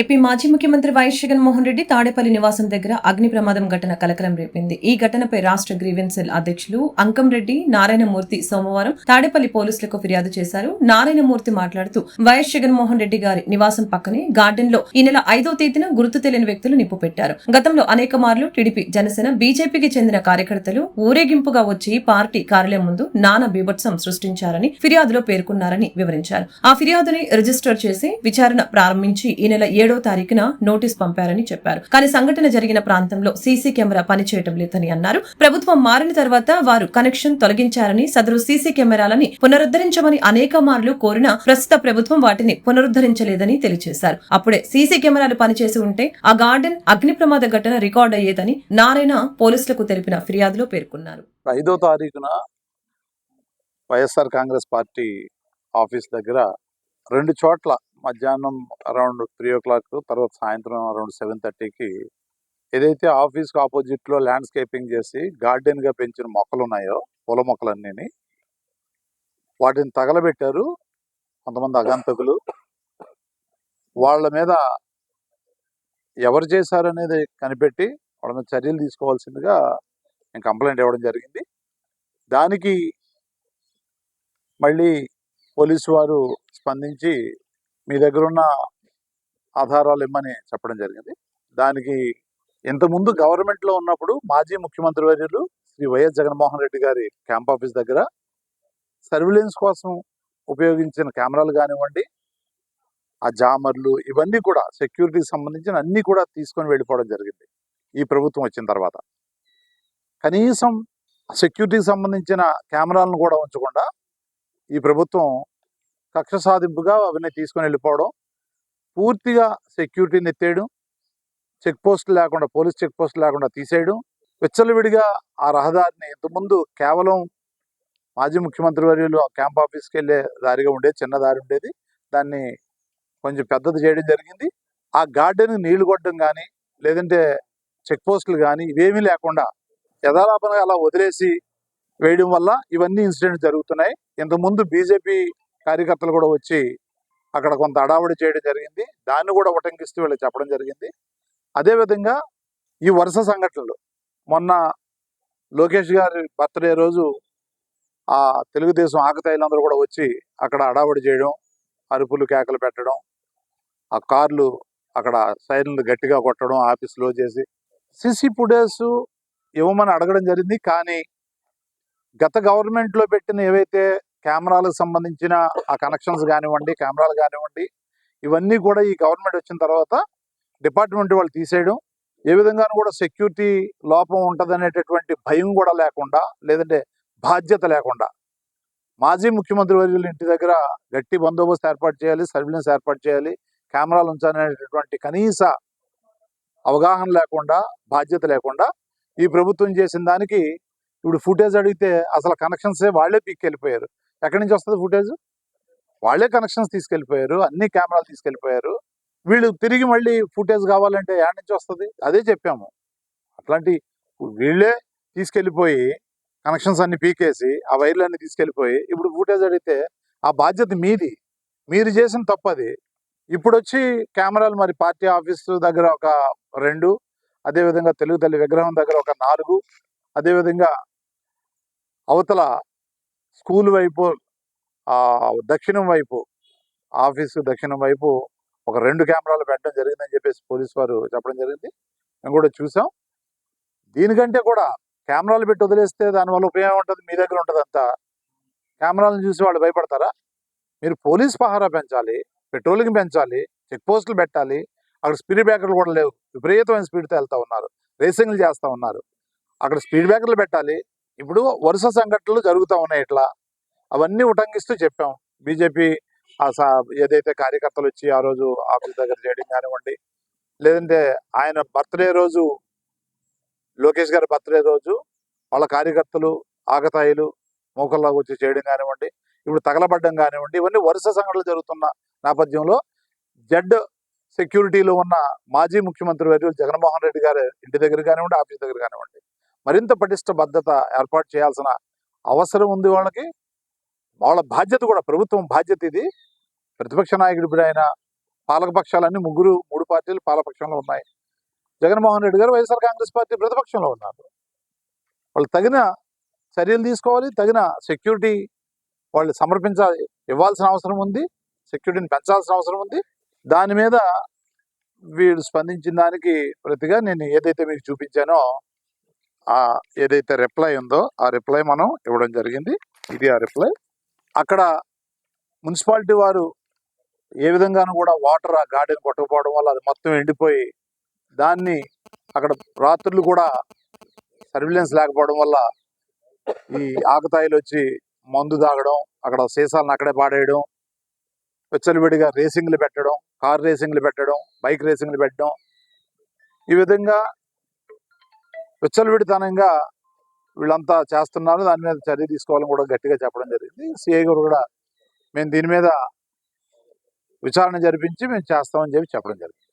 AP మాజీ ముఖ్యమంత్రి YS Jaganmohan Reddy Tadepalli నివాసం దగ్గర అగ్ని ప్రమాదం ఘటన కలకలం రేపింది. ఈ ఘటనపై రాష్ట్ర గ్రీవెన్స్ సెల్ అధ్యక్షులు అంకం రెడ్డి నారాయణమూర్తి సోమవారం తాడేపల్లి పోలీసులకు ఫిర్యాదు చేశారు. నారాయణమూర్తి మాట్లాడుతూ వైఎస్ జగన్మోహన్ రెడ్డి గారి నివాసం పక్కనే గార్డెన్లో ఈ నెల ఐదో తేదీన గుర్తు తెలియని వ్యక్తులు నిప్పు పెట్టారు. గతంలో అనేక మార్లు టీడీపీ జనసేన బీజేపీకి చెందిన కార్యకర్తలు ఊరేగింపుగా వచ్చి పార్టీ కార్యాలయం ముందు నానా బీభత్సం సృష్టించారని ఫిర్యాదులో పేర్కొన్నారని వివరించారు. ఆ ఫిర్యాదుని రిజిస్టర్ చేసి విచారణ ప్రారంభించి ఈ నెల ఏడో తారీఖున నోటీస్ పంపారని చెప్పారు. కానీ సంఘటన జరిగిన ప్రాంతంలో సీసీ కెమెరా పనిచేయటం లేదని అన్నారు. ప్రభుత్వం మారిన తర్వాత వారు కనెక్షన్ తొలగించారని సదరు సీసీ కెమెరాలని పునరుద్ధరించమని అనేక మార్లు కోరినా ప్రస్తుత ప్రభుత్వం వాటిని పునరుద్ధరించలేదని తెలియజేశారు. అప్పుడే సీసీ కెమెరాలు పనిచేసి ఉంటే ఆ గార్డెన్ అగ్ని ప్రమాద ఘటన రికార్డ్ అయ్యేదని నారాయణ పోలీసులకు తెలిపిన ఫిర్యాదులో పేర్కొన్నారు. ఐదో తారీఖున వైఎస్ఆర్ కాంగ్రెస్ పార్టీ ఆఫీస్ దగ్గర రెండు చోట్ల మధ్యాహ్నం అరౌండ్ త్రీ ఓ క్లాక్ తర్వాత సాయంత్రం అరౌండ్ సెవెన్ థర్టీకి ఏదైతే ఆఫీస్కి ఆపోజిట్లో ల్యాండ్స్కేపింగ్ చేసి గార్డెన్గా పెంచిన మొక్కలు ఉన్నాయో పూల మొక్కలన్నీ వాటిని తగలబెట్టారు కొంతమంది అగంతకులు. వాళ్ళ మీద ఎవరు చేశారనేది కనిపెట్టి వాళ్ళ మీద చర్యలు తీసుకోవాల్సిందిగా నేను కంప్లైంట్ ఇవ్వడం జరిగింది. దానికి మళ్ళీ పోలీసు వారు స్పందించి మీ దగ్గర ఉన్న ఆధారాలు ఇమ్మని చెప్పడం జరిగింది. దానికి ఇంతకుముందు గవర్నమెంట్లో ఉన్నప్పుడు మాజీ ముఖ్యమంత్రి వర్యులు శ్రీ వైఎస్ జగన్మోహన్ రెడ్డి గారి క్యాంప్ ఆఫీస్ దగ్గర సర్విలెన్స్ కోసం ఉపయోగించిన కెమెరాలు కానివ్వండి ఆ జామర్లు ఇవన్నీ కూడా సెక్యూరిటీకి సంబంధించిన అన్నీ కూడా తీసుకొని వెళ్ళిపోవడం జరిగింది ఈ ప్రభుత్వం వచ్చిన తర్వాత. కనీసం సెక్యూరిటీకి సంబంధించిన కెమెరాలను కూడా ఉంచకుండా ఈ ప్రభుత్వం కక్ష సాధింపుగా అవన్నీ తీసుకొని వెళ్ళిపోవడం పూర్తిగా సెక్యూరిటీని ఎత్తేయడం చెక్పోస్ట్ లేకుండా పోలీస్ చెక్పోస్ట్ లేకుండా తీసేయడం విచ్చలవిడిగా ఆ రహదారిని ఇంతకుముందు కేవలం మాజీ ముఖ్యమంత్రి వర్యులు ఆ క్యాంప్ ఆఫీస్కి వెళ్ళే దారిగా ఉండేది చిన్న దారి ఉండేది. దాన్ని కొంచెం పెద్దది చేయడం జరిగింది. ఆ గార్డెన్ నీళ్ళు కొట్టడం కానీ లేదంటే చెక్ పోస్టులు కానీ ఇవేమీ లేకుండా యథాలాపంగా అలా వదిలేసి వేయడం వల్ల ఇవన్నీ ఇన్సిడెంట్స్ జరుగుతున్నాయి. ఇంతకుముందు బీజేపీ కార్యకర్తలు కూడా వచ్చి అక్కడ కొంత అడావుడి చేయడం జరిగింది. దాన్ని కూడా ఉటంకిస్తూ వీళ్ళు చెప్పడం జరిగింది. అదేవిధంగా ఈ వరుస సంఘటనలు. మొన్న లోకేష్ గారి బర్త్డే రోజు ఆ తెలుగుదేశం ఆకతాయిలందరూ కూడా వచ్చి అక్కడ అడావుడి చేయడం అరుపులు కేకలు పెట్టడం ఆ కార్లు అక్కడ సైన్లు గట్టిగా కొట్టడం ఆఫీస్లో చేసి సిసి ఫుటేజ్ ఇవ్వమని అడగడం జరిగింది. కానీ గత గవర్నమెంట్లో పెట్టిన ఏవైతే కెమెరాలకు సంబంధించిన ఆ కనెక్షన్స్ కానివ్వండి కెమెరాలు కానివ్వండి ఇవన్నీ కూడా ఈ గవర్నమెంట్ వచ్చిన తర్వాత డిపార్ట్మెంట్ వాళ్ళు తీసేయడం. ఏ విధంగానూ కూడా సెక్యూరిటీ లోపం ఉంటదనేటటువంటి భయం కూడా లేకుండా లేదంటే బాధ్యత లేకుండా మాజీ ముఖ్యమంత్రి వర్యుల ఇంటి దగ్గర గట్టి బందోబస్తు ఏర్పాటు చేయాలి సర్విలెన్స్ ఏర్పాటు చేయాలి కెమెరాలు ఉంచాలనేటటువంటి కనీస అవగాహన లేకుండా బాధ్యత లేకుండా ఈ ప్రభుత్వం చేసిన దానికి ఇప్పుడు ఫుటేజ్ అడిగితే అసలు కనెక్షన్సే వాళ్ళే పీక్కెళ్ళిపోయారు. ఎక్కడి నుంచి వస్తుంది ఫుటేజ్ వాళ్ళే కనెక్షన్స్ తీసుకెళ్ళిపోయారు అన్ని కెమెరాలు తీసుకెళ్ళిపోయారు. వీళ్ళు తిరిగి మళ్ళీ ఫుటేజ్ కావాలంటే యాడ్ నుంచి వస్తుంది? అదే చెప్పాము. అట్లాంటి వీళ్ళే తీసుకెళ్ళిపోయి కనెక్షన్స్ అన్ని పీకేసి ఆ వైర్లు అన్ని తీసుకెళ్ళిపోయి ఇప్పుడు ఫుటేజ్ అడిగితే ఆ బాధ్యత మీది. మీరు చేసిన తప్పది. ఇప్పుడు వచ్చి కెమెరాలు మరి పార్టీ ఆఫీస్ దగ్గర ఒక రెండు అదేవిధంగా తెలుగు తల్లి విగ్రహం దగ్గర ఒక నాలుగు అదేవిధంగా అవతల స్కూల్ వైపు దక్షిణం వైపు ఆఫీసు దక్షిణం వైపు ఒక రెండు కెమెరాలు పెట్టడం జరిగిందని చెప్పేసి పోలీస్ వారు చెప్పడం జరిగింది. మేము కూడా చూసాం. దీనికంటే కూడా కెమెరాలు పెట్టి వదిలేస్తే దానివల్ల ఉపయోగం ఉంటుంది మీ దగ్గర ఉంటుంది అంతా. కెమెరాలను చూసి వాళ్ళు భయపడతారా? మీరు పోలీస్ పహారా పెంచాలి పెట్రోలింగ్ పెంచాలి చెక్ పోస్టులు పెట్టాలి అక్కడ స్పీడ్ బ్రేకర్లు కూడా లేవు. విపరీతమైన స్పీడ్తో వెళ్తూ ఉన్నారు రేసింగ్లు చేస్తూ ఉన్నారు. అక్కడ స్పీడ్ బ్రేకర్లు పెట్టాలి ఇప్పుడు వరుస సంఘటనలు జరుగుతూ ఉన్నాయి ఇట్లా. అవన్నీ ఉటంకిస్తూ చెప్పాం. బీజేపీ ఆ సా ఏదైతే కార్యకర్తలు వచ్చి ఆ రోజు ఆఫీస్ దగ్గర చేయడం కానివ్వండి లేదంటే ఆయన బర్త్డే రోజు లోకేష్ గారి బర్త్డే రోజు వాళ్ళ కార్యకర్తలు ఆకతాయిలు మోకల్లాగా వచ్చి చేయడం కానివ్వండి ఇప్పుడు తగలబడ్డం కానివ్వండి ఇవన్నీ వరుస సంఘటనలు జరుగుతున్న నేపథ్యంలో జడ్ సెక్యూరిటీలో ఉన్న మాజీ ముఖ్యమంత్రి వర్యులు జగన్మోహన్ రెడ్డి గారి ఇంటి దగ్గర కానివ్వండి ఆఫీస్ దగ్గర కానివ్వండి మరింత పటిష్ట భద్రత ఏర్పాటు చేయాల్సిన అవసరం ఉంది వాళ్ళకి. వాళ్ళ బాధ్యత కూడా ప్రభుత్వం బాధ్యత ఇది. ప్రతిపక్ష నాయకుడు ఇప్పుడు ఆయన పాలకపక్షాలన్నీ ముగ్గురు మూడు పార్టీలు పాలపక్షంలో ఉన్నాయి. జగన్మోహన్ రెడ్డి గారు వైఎస్ఆర్ కాంగ్రెస్ పార్టీ ప్రతిపక్షంలో ఉన్నారు. వాళ్ళు తగిన చర్యలు తీసుకోవాలి తగిన సెక్యూరిటీ వాళ్ళు సమర్పించాలి ఇవ్వాల్సిన అవసరం ఉంది సెక్యూరిటీని పెంచాల్సిన అవసరం ఉంది. దాని మీద వీళ్ళు స్పందించిన దానికి ప్రతిగా నేను ఏదైతే మీకు చూపించానో ఏదైతే రిప్లై ఉందో ఆ రిప్లై మనం ఇవ్వడం జరిగింది. ఇది ఆ రిప్లై అక్కడ మున్సిపాలిటీ వారు ఏ విధంగానూ కూడా వాటర్ ఆ గార్డెన్ కొట్టకపోవడం వల్ల అది మొత్తం ఎండిపోయి దాన్ని అక్కడ రాత్రులు కూడా సర్విలెన్స్ లేకపోవడం వల్ల ఈ ఆకతాయిలు వచ్చి మందు తాగడం అక్కడ సీసాలను అక్కడే పాడేయడం విచ్చలవిడిగా రేసింగ్లు పెట్టడం కార్ రేసింగ్లు పెట్టడం బైక్ రేసింగ్లు పెట్టడం. ఈ విధంగా విచ్చలవిడితనంగా వీళ్ళంతా చేస్తున్నారు. దాని మీద చర్య తీసుకోవాలని కూడా గట్టిగా చెప్పడం జరిగింది. సిఐ గారు కూడా మేము దీని మీద విచారణ జరిపించి మేము చేస్తామని చెప్పి చెప్పడం జరిగింది.